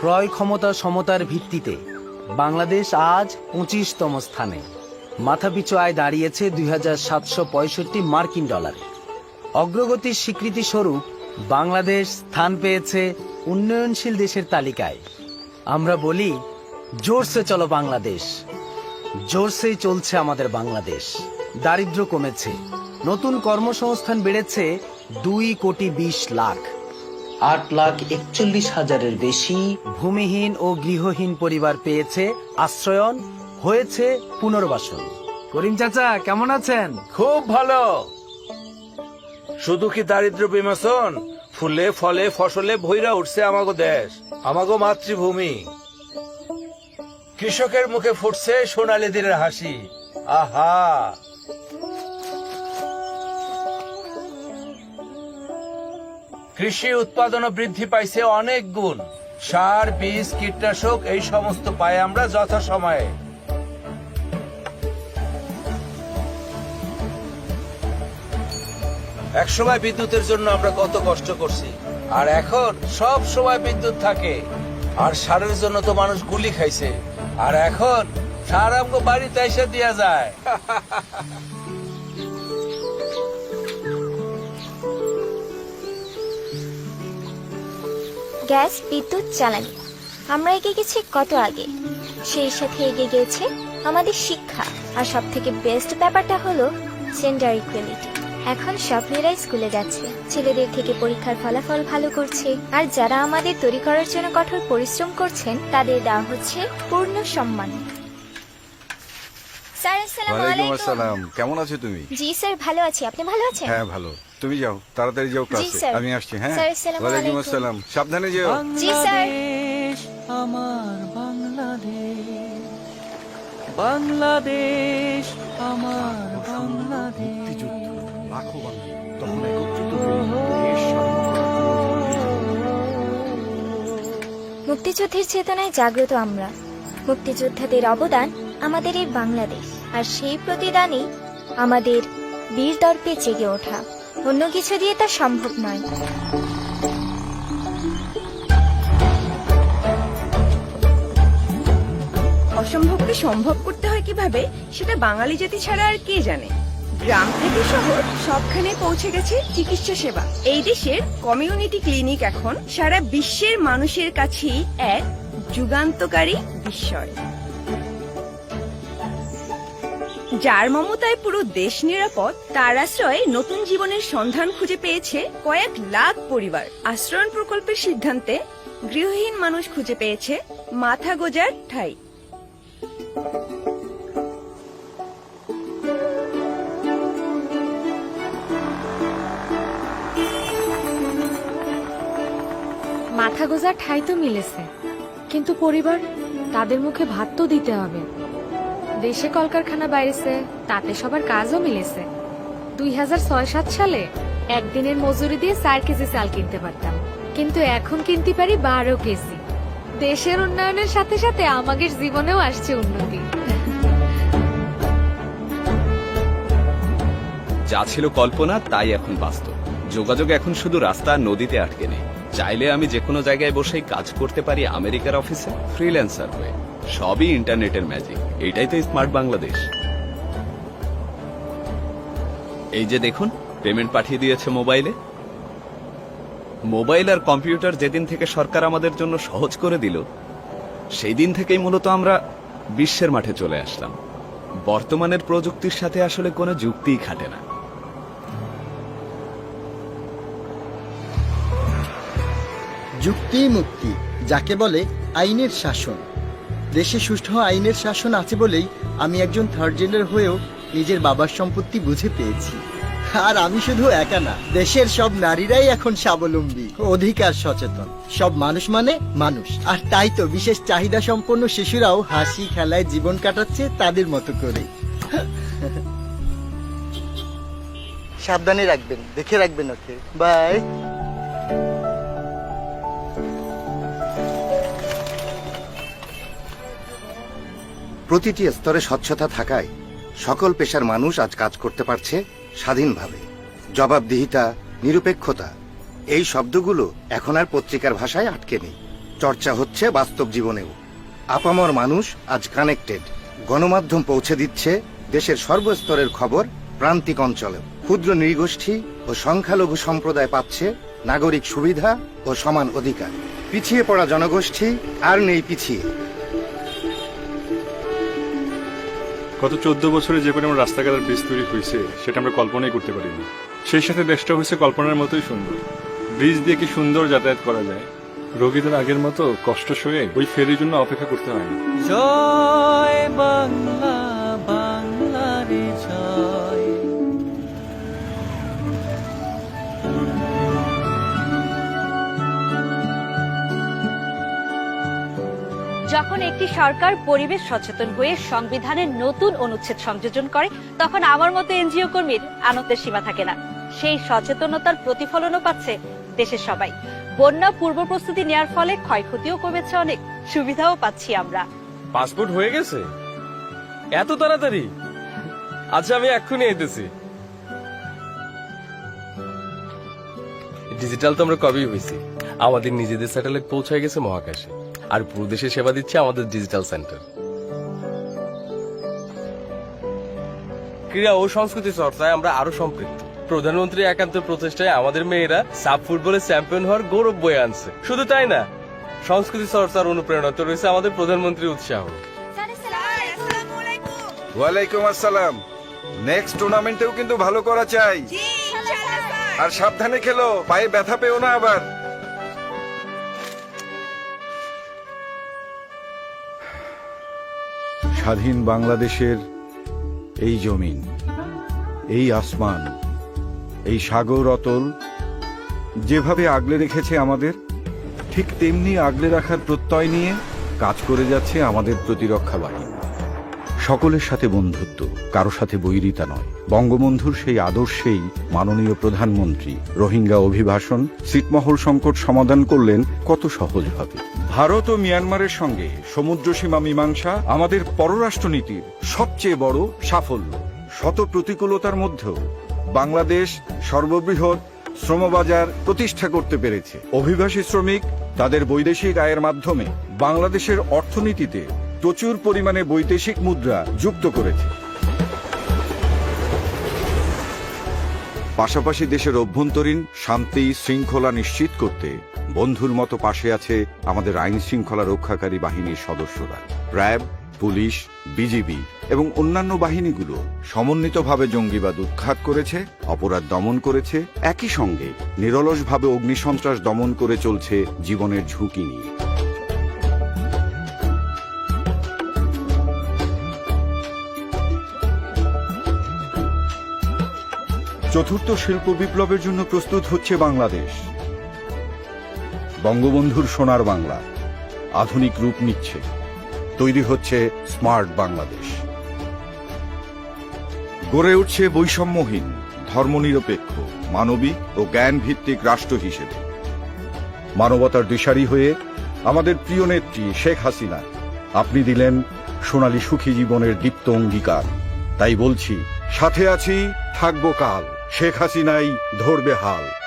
ক্রয় ক্ষমতা সমতার ভিত্তিতে বাংলাদেশ আজ পঁচিশতম স্থানে। মাথাপিছু আয় দাঁড়িয়েছে দুই হাজার সাতশো পঁয়ষট্টি মার্কিন ডলারে। অগ্রগতির স্বীকৃতি স্বরূপ বাংলাদেশ স্থান পেয়েছে উন্নয়নশীল দেশের তালিকায়। আমরা বলি, জোরসে চলো বাংলাদেশ। জোরসেই চলছে আমাদের বাংলাদেশ। দারিদ্র্য কমেছে। নতুন কর্মসংস্থান বেড়েছে দুই কোটি বিশ লাখ। আট লাখ একচল্লিশ হাজারের বেশি ভূমিহীন ও গৃহহীন পরিবার পেয়েছে আশ্রয়ন হয়েছে পুনর্বাসন। করিম চাচা কেমন আছেন? খুব ভালো। শুধু কি দারিদ্র বিমোচন? ফুলে ফলে ফসলে ভৈরা উঠছে আমাগো দেশ আমাগো মাতৃভূমি। কৃষকের মুখে ফুটছে সোনালী দিনের হাসি। আহা! কৃষি উৎপাদন বৃদ্ধি পাইছে অনেক গুণ। সার, বীজ, কীটনাশক, এই সমস্ত পাই আমরা যথাসময়ে। এক সময় বিদ্যুতের জন্য আমরা কত কষ্ট করছি, আর এখন সব সময় বিদ্যুৎ থাকে। আর সারের জন্য তো মানুষ গুলি খাইছে, আর এখন সার আমগো বাড়িতে এসে দেয়া যায়। গ্যাস, বিদ্যুৎ চালানি আমরা এগিয়ে গেছি কত আগে। সেই সাথে এগিয়ে গেছে আমাদের শিক্ষা। আর সব থেকে বেস্ট ব্যাপারটা হলো জেন্ডার ইকুয়ালিটি এখন সব মেয়েরাই স্কুলে যাচ্ছে। ছেলেদের থেকে পরীক্ষার ফলাফল ভালো করছে। আর যারা আমাদের তৈরি করার জন্য কঠোর পরিশ্রম করছেন, তাদের দেওয়া হচ্ছে পূর্ণ সম্মান। ওয়ালাইকুম আসসালাম। কেমন আছো তুমি? জি স্যার ভালো আছি। আপনি ভালো আছেন? হ্যাঁ ভালো। তুমি যাও তাড়াতাড়ি যাও ক্লাসে। আমি আসছি হ্যাঁ? ওয়ালাইকুম আসসালাম। সাবধানে যেও। জি স্যার। বাংলাদেশ আমার বাংলাদেশ। বাংলাদেশ আমার বাংলাদেশ। মুক্তিযুদ্ধের চেতনায় জাগ্রত আমরা। মুক্তিযোদ্ধাদের অবদান আমাদের এই বাংলাদেশ। আর সেই প্রতিদানই আমাদের বীর দর্পে জেগে ওঠা। অন্য কিছু দিয়ে তা সম্ভব নয়। অসম্ভবকে সম্ভব করতে হয় কীভাবে, সেটা বাঙালি জাতি ছাড়া আর কে জানে। গ্রাম থেকে শহর, সবখানে পৌঁছে গেছে চিকিৎসা সেবা। এই দেশের কমিউনিটি ক্লিনিক এখন সারা বিশ্বের মানুষের কাছেই এক যুগান্তকারী বিস্ময়। যার মমতায় পুরো দেশ নিরাপদ, তার আশ্রয়ে নতুন জীবনের সন্ধান খুঁজে পেয়েছে কয়েক লাখ পরিবার। আশ্রয়ণ প্রকল্পের সিদ্ধান্তে গৃহহীন মানুষ খুঁজে পেয়েছে মাথা গোজার ঠাই। মাথা গোজার ঠাই তো মিলেছে, কিন্তু পরিবার, তাদের মুখে ভাত তো দিতে হবে। দেশে কলকারখানা বাইরেছে, তাতে সবার কাজও মিলেছে। দুই হাজার ছয় সাত সালে একদিনের মজুরি দিয়ে চার কেজি চাল কিনতে পারতাম। কিন্তু এখন কিনতে পারি বারো কেজি। দেশের উন্নয়নের সাথে সাথে আমাদের জীবনেও আসছে উন্নতি। যা ছিল কল্পনা, তাই এখন বাস্তব। যোগাযোগ এখন শুধু রাস্তা, নদীতে আটকে নেই। চাইলে আমি যে কোনো জায়গায় বসেই কাজ করতে পারি আমেরিকার অফিসে, ফ্রিল্যান্সার হয়ে। সবই ইন্টারনেটের ম্যাজিক এটাই তো স্মার্ট বাংলাদেশ। এই যে দেখুন পেমেন্ট পাঠিয়ে দিয়েছে মোবাইলে মোবাইল আর কম্পিউটার যেদিন থেকে সরকার আমাদের জন্য সহজ করে দিল সেই দিন থেকেই মূলত আমরা বিশ্বের মাঠে চলে আসলাম। বর্তমানের প্রযুক্তির সাথে আসলে কোনো যুক্তিই খাটে না। যুক্তি মুক্তি, যাকে বলে আইনের শাসন। দেশে সুষ্ঠু আইনের শাসন আছে বলেই আমি একজন থার্ড জেন্ডার হয়েও নিজের বাবার সম্পত্তি বুঝে পেয়েছি। আর আমি শুধু একা না, দেশের সব নারীরাই এখন স্বাবলম্বী, অধিকার সচেতন। সব মানুষ মানে মানুষ। আর তাই তো বিশেষ চাহিদা সম্পন্ন শিশুরাও হাসি খেলায় জীবন কাটাচ্ছে তাদের মতো করে। সাবধানে রাখবেন, দেখে রাখবেন ওকে। বাই প্রতিটি স্তরে স্বচ্ছতা থাকায় সকল পেশার মানুষ আজ কাজ করতে পারছে স্বাধীনভাবে। জবাবদিহিতা, নিরপেক্ষতা, এই শব্দগুলো এখন আর পত্রিকার ভাষায় আটকে নেই। চর্চা হচ্ছে বাস্তব জীবনেও। আপামর মানুষ আজ কানেক্টেড গণমাধ্যম পৌঁছে দিচ্ছে দেশের সর্বস্তরের খবর প্রান্তিক অঞ্চলে ক্ষুদ্র নৃগোষ্ঠী ও সংখ্যালঘু সম্প্রদায় পাচ্ছে নাগরিক সুবিধা ও সমান অধিকার। পিছিয়ে পড়া জনগোষ্ঠী আর নেই পিছিয়ে। গত চোদ্দ বছরে যে পরিমাণ রাস্তাঘাটের ব্রিজ তৈরি হয়েছে, সেটা আমরা কল্পনাই করতে পারিনি। সেই সাথে দেশটা হয়েছে কল্পনার মতোই সুন্দর। ব্রিজ দিয়ে কি সুন্দর যাতায়াত করা যায়? রোগীদের আগের মতো কষ্ট সয়ে ওই ফেরির জন্য অপেক্ষা করতে হয় না। জয় বাংলা। যখন একটি সরকার পরিবেশ সচেতন হয়ে সংবিধানের নতুন অনুচ্ছেদ সংযোজন করে, তখন আমার মতো এনজিও কর্মীর আনন্দের সীমা থাকে না। সেই সচেতনতার প্রতিফলনও পাচ্ছে দেশের সবাই। বন্যা পূর্ব প্রস্তুতি নেওয়ার ফলে ক্ষয়ক্ষতিও কমেছে অনেক। সুবিধাও পাচ্ছি আমরা। পাসপোর্ট হয়ে গেছে? এত তাড়াতাড়ি? আচ্ছা আমি এক্ষুনি আইতেছি। ডিজিটাল তো আমরা কবেই হয়েছি আমাদের নিজেদের স্যাটেলাইট পৌঁছায় গেছে মহাকাশে। আর পুরো দেশে সেবা দিচ্ছে আমাদের ডিজিটাল সেন্টার ক্রীড়া ও সংস্কৃতি চর্চায় আমরা আরও সম্পৃক্ত। প্রধানমন্ত্রী একান্ত প্রচেষ্টায় আমাদের মেয়েরা সাব ফুটবলে চ্যাম্পিয়ন হওয়ার গৌরব বয়ে আনছে। শুধু তাই না সংস্কৃতি চর্চার অনুপ্রেরণা তো রয়েছে আমাদের প্রধানমন্ত্রীর উৎসাহ। ওয়ালাইকুম আসসালাম। নেক্সট টুর্নামেন্টেও কিন্তু ভালো করা চাই। আর সাবধানে খেলো পায়ে ব্যথা পেও না আবার। স্বাধীন বাংলাদেশের এই জমিন, এই আসমান, এই সাগর অতল যেভাবে আগলে রেখেছে আমাদের, ঠিক তেমনি আগলে রাখার প্রত্যয় নিয়ে কাজ করে যাচ্ছে আমাদের প্রতিরক্ষা বাহিনী। সকলের সাথে বন্ধুত্ব, কারও সাথে বৈরিতা নয়। বঙ্গবন্ধুর সেই আদর্শেই মাননীয় প্রধানমন্ত্রী রোহিঙ্গা অভিবাসন ছিটমহল সংকট সমাধান করলেন কত সহজ হবে ভারত ও মিয়ানমারের সঙ্গে সমুদ্র সীমা মীমাংসা আমাদের পররাষ্ট্রনীতির সবচেয়ে বড় সাফল্য। শত প্রতিকূলতার মধ্যেও বাংলাদেশ সর্ববৃহৎ শ্রমবাজার প্রতিষ্ঠা করতে পেরেছে। অভিবাসী শ্রমিক তাদের বৈদেশিক আয়ের মাধ্যমে বাংলাদেশের অর্থনীতিতে প্রচুর পরিমাণে বৈদেশিক মুদ্রা যুক্ত করেছে। পাশাপাশি দেশের অভ্যন্তরীণ শান্তি শৃঙ্খলা নিশ্চিত করতে বন্ধুর মতো পাশে আছে আমাদের আইন শৃঙ্খলা রক্ষাকারী বাহিনীর সদস্যরা। র্যাব, পুলিশ, বিজিবি এবং অন্যান্য বাহিনীগুলো সমন্বিতভাবে জঙ্গিবাদ উৎখাত করেছে, অপরাধ দমন করেছে, একই সঙ্গে নিরলসভাবে অগ্নিসন্ত্রাস দমন করে চলছে জীবনের ঝুঁকি নিয়ে। চতুর্থ শিল্প বিপ্লবের জন্য প্রস্তুত হচ্ছে বাংলাদেশ। বঙ্গবন্ধুর সোনার বাংলা, আধুনিক রূপ নিচ্ছে। তৈরি হচ্ছে স্মার্ট বাংলাদেশ। গড়ে উঠছে বৈষম্যহীন, ধর্মনিরপেক্ষ, মানবিক ও জ্ঞান ভিত্তিক রাষ্ট্র হিসেবে। মানবতার দিশারি হয়ে আমাদের প্রিয় নেত্রী শেখ হাসিনা, আপনি দিলেন সোনালী সুখী জীবনের দীপ্ত অঙ্গীকার। তাই বলছি, সাথে আছি, থাকব কাল। শেখ হাসিনাই ধরবে হাল।